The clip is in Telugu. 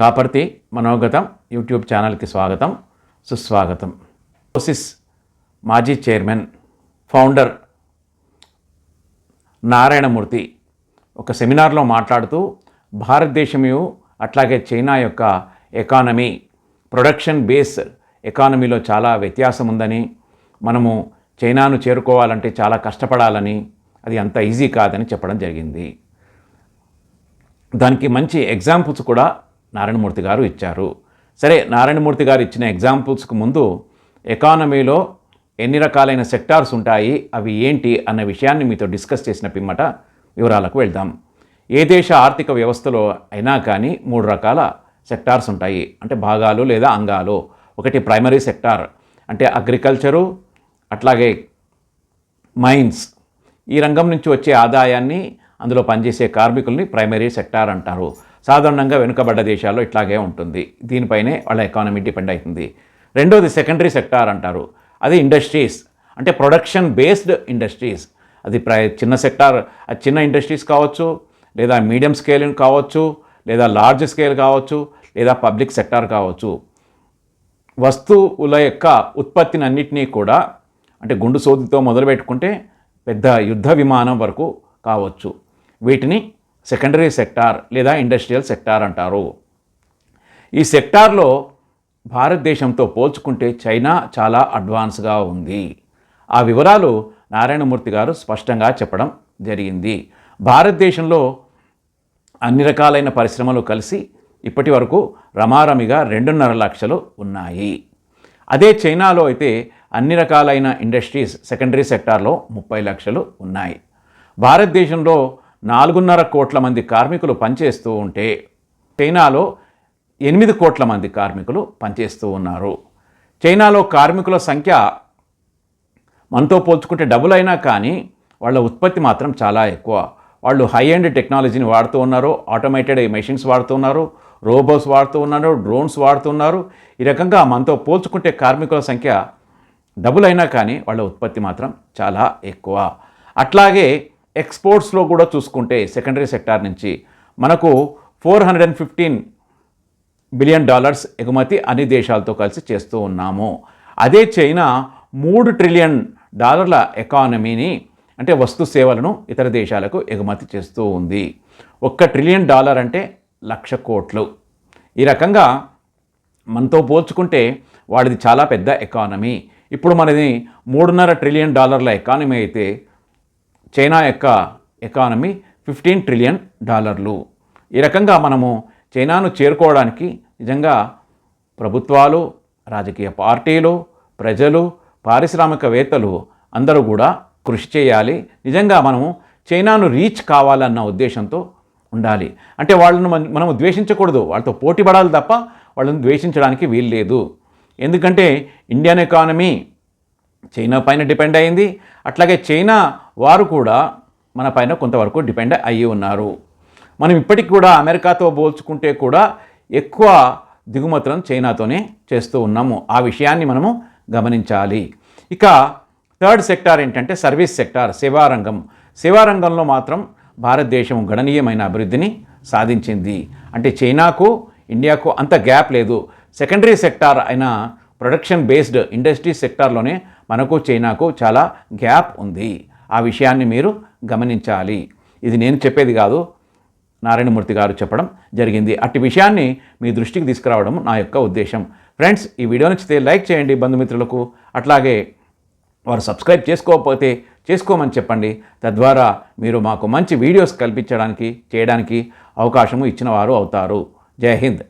కాపర్తి మనోగతం యూట్యూబ్ ఛానల్కి స్వాగతం సుస్వాగతం. ఓసిస్ మాజీ చైర్మన్ ఫౌండర్ నారాయణమూర్తి ఒక సెమినార్లో మాట్లాడుతూ భారతదేశము అట్లాగే చైనా యొక్క ఎకానమీ ప్రొడక్షన్ బేస్ ఎకానమీలో చాలా వ్యత్యాసం ఉందని మనము చైనాను చేరుకోవాలంటే చాలా కష్టపడాలని అది అంత ఈజీ కాదని చెప్పడం జరిగింది. దానికి మంచి ఎగ్జాంపుల్స్ కూడా నారాయణమూర్తి గారు ఇచ్చారు. సరే నారాయణమూర్తి గారు ఇచ్చిన ఎగ్జాంపుల్స్కు ముందు ఎకానమీలో ఎన్ని రకాలైన సెక్టార్స్ ఉంటాయి అవి ఏంటి అన్న విషయాన్ని మీతో డిస్కస్ చేసిన పిమ్మట వివరాలకు వెళ్దాం. ఏ దేశ ఆర్థిక వ్యవస్థలో అయినా కానీ మూడు రకాల సెక్టార్స్ ఉంటాయి. అంటే భాగాలు లేదా అంగాలు. ఒకటి ప్రైమరీ సెక్టార్ అంటే అగ్రికల్చరు అట్లాగే మైన్స్. ఈ రంగం నుంచి వచ్చే ఆదాయాన్ని అందులో పనిచేసే కార్మికుల్ని ప్రైమరీ సెక్టార్ అంటారు. సాధారణంగా వెనుకబడ్డ దేశాల్లో ఇట్లాగే ఉంటుంది. దీనిపైనే వాళ్ళ ఎకానమీ డిపెండ్ అవుతుంది. రెండోది సెకండరీ సెక్టార్ అంటారు. అది ఇండస్ట్రీస్ అంటే ప్రొడక్షన్ బేస్డ్ ఇండస్ట్రీస్ అది ప్రై చిన్న సెక్టార్ అది చిన్న ఇండస్ట్రీస్ కావచ్చు లేదా మీడియం స్కేల్ కావచ్చు లేదా లార్జ్ స్కేల్ కావచ్చు లేదా పబ్లిక్ సెక్టార్ కావచ్చు. వస్తువుల యొక్క ఉత్పత్తిని అన్నిటినీ కూడా అంటే గుండు సోదితో మొదలు పెట్టుకుంటే పెద్ద యుద్ధ విమానం వరకు కావచ్చు. వీటిని సెకండరీ సెక్టార్ లేదా ఇండస్ట్రియల్ సెక్టార్ అంటారు. ఈ సెక్టార్లో భారతదేశంతో పోల్చుకుంటే చైనా చాలా అడ్వాన్స్గా ఉంది. ఆ వివరాలు నారాయణమూర్తి గారు స్పష్టంగా చెప్పడం జరిగింది. భారతదేశంలో అన్ని రకాలైన పరిశ్రమలు కలిసి ఇప్పటి వరకు రమారమిగా రెండున్నర లక్షలు ఉన్నాయి. అదే చైనాలో అయితే అన్ని రకాలైన ఇండస్ట్రీస్ సెకండరీ సెక్టార్లో ముప్పై లక్షలు ఉన్నాయి. భారతదేశంలో నాలుగున్నర కోట్ల మంది కార్మికులు పనిచేస్తూ ఉంటే చైనాలో ఎనిమిది కోట్ల మంది కార్మికులు పనిచేస్తూ ఉన్నారు. చైనాలో కార్మికుల సంఖ్య మనతో పోల్చుకుంటే డబుల్ అయినా కానీ వాళ్ళ ఉత్పత్తి మాత్రం చాలా ఎక్కువ. వాళ్ళు హై ఎండ్ టెక్నాలజీని వాడుతూ ఉన్నారు ఆటోమేటెడ్ మెషిన్స్ వాడుతూ ఉన్నారు రోబోస్ వాడుతూ ఉన్నారు డ్రోన్స్ వాడుతున్నారు ఈ రకంగా మనతో పోల్చుకుంటే కార్మికుల సంఖ్య డబుల్ అయినా కానీ వాళ్ళ ఉత్పత్తి మాత్రం చాలా ఎక్కువ. అట్లాగే ఎక్స్పోర్ట్స్లో కూడా చూసుకుంటే సెకండరీ సెక్టార్ నుంచి మనకు four hundred and fifteen billion dollars ఎగుమతి అన్ని దేశాలతో కలిసి చేస్తూ ఉన్నాము. అదే చైనా మూడు ట్రిలియన్ డాలర్ల ఎకానమీని అంటే వస్తు సేవలను ఇతర దేశాలకు ఎగుమతి చేస్తూ ఉంది. ఒక్క ట్రిలియన్ డాలర్ అంటే లక్ష కోట్లు. ఈ రకంగా మనతో పోల్చుకుంటే వాడిది చాలా పెద్ద ఎకానమీ. ఇప్పుడు మనది మూడున్నర ట్రిలియన్ డాలర్ల ఎకానమీ అయితే చైనా యొక్క ఎకానమీ ఫిఫ్టీన్ ట్రిలియన్ డాలర్లు. ఈ రకంగా మనము చైనాను చేరుకోవడానికి నిజంగా ప్రభుత్వాలు రాజకీయ పార్టీలు ప్రజలు పారిశ్రామికవేత్తలు అందరూ కూడా కృషి చేయాలి. నిజంగా మనము చైనాను రీచ్ కావాలన్న ఉద్దేశంతో ఉండాలి. అంటే వాళ్ళను మనము ద్వేషించకూడదు. వాళ్ళతో పోటీ పడాలి తప్ప వాళ్ళని ద్వేషించడానికి వీలు లేదు ఎందుకంటే ఇండియన్ ఎకానమీ చైనా పైన డిపెండ్ అయింది. అట్లాగే చైనా వారు కూడా మన పైన కొంతవరకు డిపెండ్ అయ్యి ఉన్నారు. మనం ఇప్పటికి కూడా అమెరికాతో పోల్చుకుంటే కూడా ఎక్కువ దిగుమతులను చైనాతోనే చేస్తూ ఉన్నాము. ఆ విషయాన్ని మనము గమనించాలి. ఇక థర్డ్ సెక్టార్ ఏంటంటే సర్వీస్ సెక్టార్ సేవారంగం. సేవారంగంలో మాత్రం భారతదేశం గణనీయమైన అభివృద్ధిని సాధించింది. అంటే చైనాకు ఇండియాకు అంత గ్యాప్ లేదు. సెకండరీ సెక్టార్ అయిన ప్రొడక్షన్ బేస్డ్ ఇండస్ట్రీ సెక్టార్లోనే మనకు చైనాకు చాలా గ్యాప్ ఉంది. ఆ విషయాన్ని మీరు గమనించాలి. ఇది నేను చెప్పేది కాదు. నారాయణమూర్తి గారు చెప్పడం జరిగింది. అట్టి విషయాన్ని మీ దృష్టికి తీసుకురావడం నా యొక్క ఉద్దేశం. ఫ్రెండ్స్ ఈ వీడియో నచ్చితే లైక్ చేయండి బంధుమిత్రులకు. అట్లాగే వారు సబ్స్క్రైబ్ చేసుకోకపోతే చేసుకోమని చెప్పండి. తద్వారా మీరు మాకు మంచి వీడియోస్ కల్పించడానికి చేయడానికి అవకాశము ఇచ్చిన వారు అవుతారు. జై హింద్.